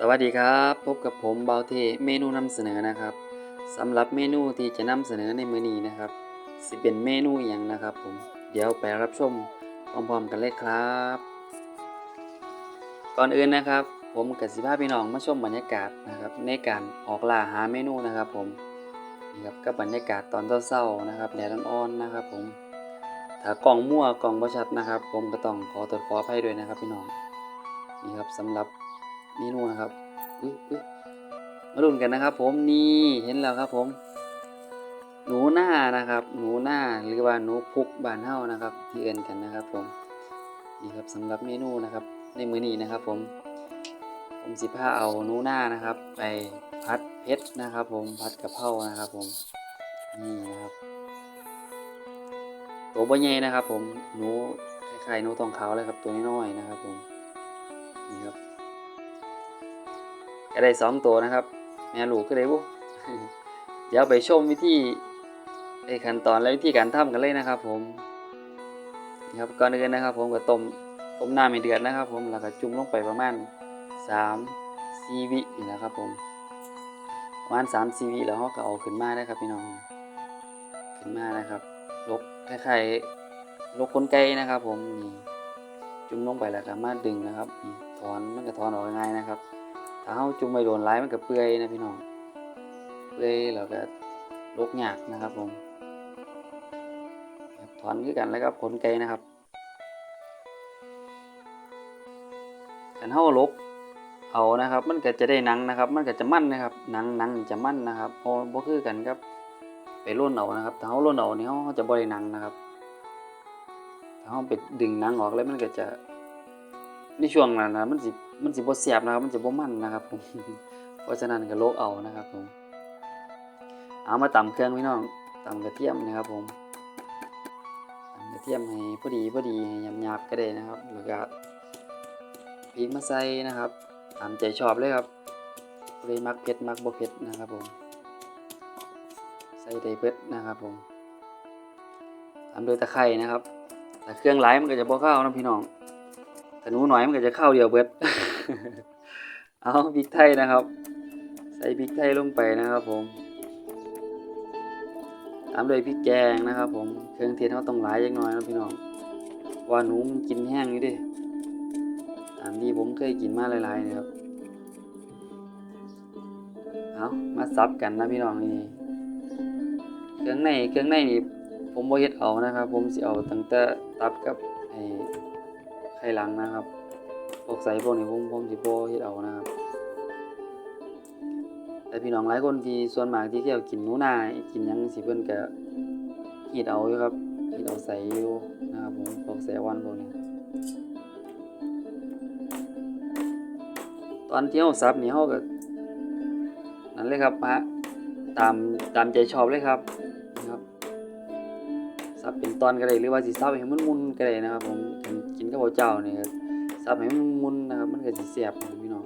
สวัสดีครับ พบกับผมเบาเทเมนูนำเสนอนะครับสำหรับเมนูที่จะนำเสนอในมื้อนี้นะครับ สิเป็นเมนูอย่างนะครับผมเดี๋ยวไปรับชมพร้อมๆกันเลยครับ ก่อนอื่นนะครับ ผมกับสิพาพี่น้องมาชมบรรยากาศนะครับ ในการออกล่าหาเมนูนะครับผมนี่ครับกับบรรยากาศตอนเช้าๆนะครับแดดอ่อนๆนะครับ ผมถ้ากล่องมั่วกล่องประชัดนะครับ ผมก็ต้องขอตรวจขออภัยด้วยนะครับ พี่น้องนี่ครับสำหรับ เมนูนะครับอุ๊ยอุ๊ยมาลุ้นกันนะครับ ผมนี่เห็นแล้วครับผม หนูหน้านะครับ หนูหน้าหรือว่าหนูพุกบานเฮานะครับ ที่เอินกันนะครับ ผมนี่ครับสำหรับเมนูนะครับ ในมื้อนี้นะครับ ผม ผมสิพาเอาหนูหน้านะครับ ไปพัดเพชรนะครับ ผมพัดกะเพรานะครับ ผมนี่นะครับตัวบ่ใหญ่นะครับ ผมหนูคล้ายๆหนูทองขาวเลยครับ ตัวน้อยๆนะครับ ผมนี่ครับ ก็ได้สองตัวนะครับ แม่ลูกก็ได้บุเดี๋ยวไปชมวิธีไอ้ขั้นตอนและวิธีการทำกันเลยนะครับผมนี่ครับก่อนอื่นนะครับ ผมก็ต้มต้มน้ำให้เดือดนะครับ ผมแล้วก็จุ่มลงไปประมาณสามซีวินี่แหละครับผมประมาณสามซีวิแล้วเราก็เอาขึ้นมาได้ครับพี่น้องขึ้นมานะครับลบคล้ายๆลบขนไก่นะครับ ผมนี่จุ่มลงไปแล้วก็มาดึงนะครับถอนมันก็ถอนออกง่ายนะครับ ถ้าเฮาจุ่มไม่โดนร้ายมันก็เปื่อยนะพี่น้อง เปื่อยแล้วก็ลกหยากนะครับผมถอนคือกันแล้วก็ขนไก่นะครับกันเฮาลกเอานะครับ มันก็จะได้นังนะครับ มันก็จะมั่นนะครับนังนังจะมั่นนะครับพอบ่คือกันครับ ไปร่นเอานะครับถ้าเฮาร่นเอานี่เฮาเฮาจะบ่ได้หนังนะครับถ้าเฮาไปดึงนังออกแล้วมันก็จะในช่วงนั้นนะมันสิ มันสิบ่แซ่บนะครับ มันสิบ่มันนะครับผมเพราะฉะนั้นก็โลกเอานะครับผม เอามาตำเครื่องพี่น้องตำกระเทียมนะครับผมตำกระเทียมให้พอดีพอดีให้หยาบๆก็ได้นะครับแล้วก็พริกมาใส่นะครับตามใจชอบเลยครับเลยมักเผ็ดมักบ่เผ็ดนะครับผม ใส่ได้เผ็ดนะครับผมตามด้วยตะไคร้นะครับแต่เครื่องหลมันก็จะบ่เข้านะพี่น้องถ้าหนูหน่อยมันก็จะเข้าเดียวเบิด เอาพริกไทยนะครับ ใส่พริกไทยลงไปนะครับผมตามด้วยพริกแกงนะครับผมเครื่องเทศเขาต้องหลายอย่างน้อยนะพี่น้องว่าหนูมันกินแห้งอยู่ดิตามที่ผมเคยกินมาหลายๆนะครับเอามาซับกันนะพี่น้องนี่เครื่องในเครื่องในนี่ผมบ่เฮ็ดเอานะครับ ผมสิเอาตั้งแต่ตับกับไอ้ไข่หลังนะครับ พวกใส่พวกนี้ผมผมสิบ่เฮ็ดเอานะครับ แต่พี่น้องหลายคนที่ส่วนมากที่เที่ยวกินหนูนากินหยังสิเพิ่นก็เฮ็ดเอาอยู่ครับเฮ็ดเอาใส่อยู่นะครับผมพวกแซลมอนพวกนี้ตอนที่เฮาสับนี่เฮาก็นั่นเลยครับมาตามตามใจชอบเลยครับนะครับสับเป็นตอนก็ได้หรือว่าสิสับให้มันมุนก็ได้นะครับผมกินกับข้าวเจ้านี่ก็สับ ให้มันมุนนะครับมันก็สิแซ่บพี่น้อง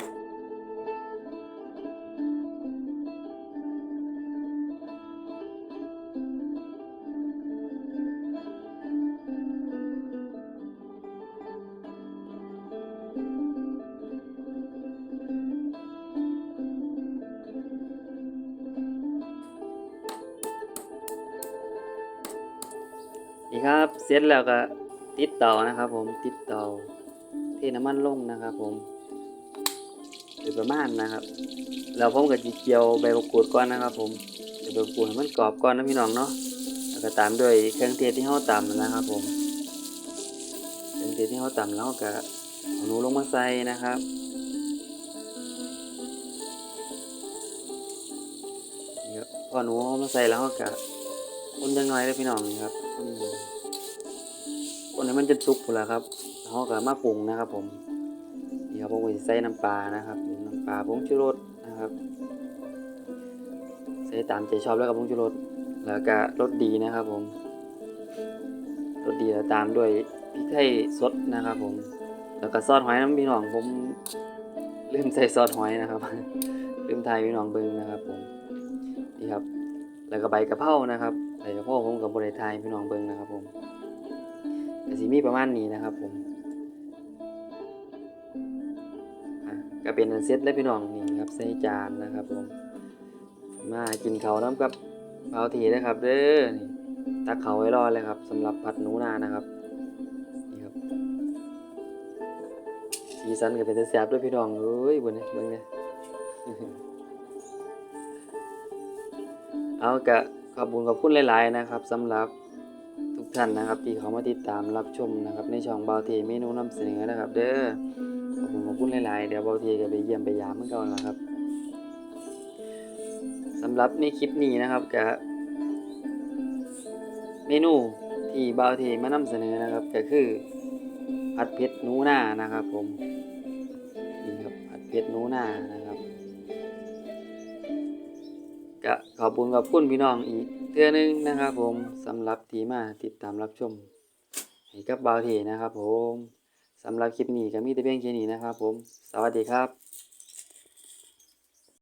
นี่ครับ เสร็จแล้วก็ติดเตานะครับผมติดตาเท น้ำมันลงนะครับผมโดยประมาณนะครับแล้วผมก็จะเจียวใบมะกรูดก่อนนะครับผมใบมะกรูดให้มันกรอบก่อนนะพี่น้องเนาะแล้วก็ตามด้วยเครื่องเทศที่เราตำนะครับผมเครื่องเทศที่เราตำแล้วก็เอาหนูลงมาใส่นะครับนี่ครับพอหนูเอามาใส่แล้วก็คนจังน้อยเลยพี่น้องนี่ครับคนนให้มันจะสุกหมดแล้วครับ เราก็มาปรุงนะครับ ผมนี่ครับผมใส่น้ำปลานะครับ น้ำปลาผงชูรสนะครับ ใส่ตามใจชอบแล้วกับผงชูรส แล้วก็รสดีนะครับ ผม รสดีแล้วตามด้วยพริกไทยสดนะครับ ผม แล้วก็ซอสหอยน้ำพี่น้องผมลืมใส่ซอสหอยนะครับ ลืมไทยพี่น้องเบิ่งนะครับ ผม นี่ครับ แล้วก็ใบกะเพรานะครับใบกะเพราผมกับบริไทยพี่น้องเบิ่งนะครับ ผมก็สิมีประมาณนี้นะครับผม ก็เป็นอันเสร็จแล้พี่น้องนี่ครับใส่จานนะครับผม มากินเขาน้ำกับเบาทีนะครับเด้อนี่ตักเขาไว้รอเลยครับสำหรับผัดหนูนานะครับนี่ครับสีสันก็เป็นแซ่บด้วยพี่น้องเอ้ยบนนี้เบิ่งเนี่ยเอากะขอบคุณขอบคุณหลายๆนะครับสำหรับทุกท่านนะครับที่เขามาติดตามรับชมนะครับในช่องบาวทีเมนูนำเสนอนะครับ เด้อ คุณหลาย ๆ เดี๋ยวบางทีก็ไปเยี่ยมไปยามเมื่อก่อนนะครับสำหรับในคลิปนี้นะครับกะเมนูที่บาทีมานำเสนอนะครับ ก็คือผัดเผ็ดหนูหน้านะครับผมนี่ครับผัดเผ็ดหนูหน้านะครับก็ขอบคุณขอบคุณพี่น้องอีกเทื่อนึงนะครับ ผมสำหรับที่มาติดตามรับชมให้กับบาวเทนะครับ ผม สำหรับคลิปนี้ก็มีแต่เพียงแค่นี้นะครับผม สวัสดีครับ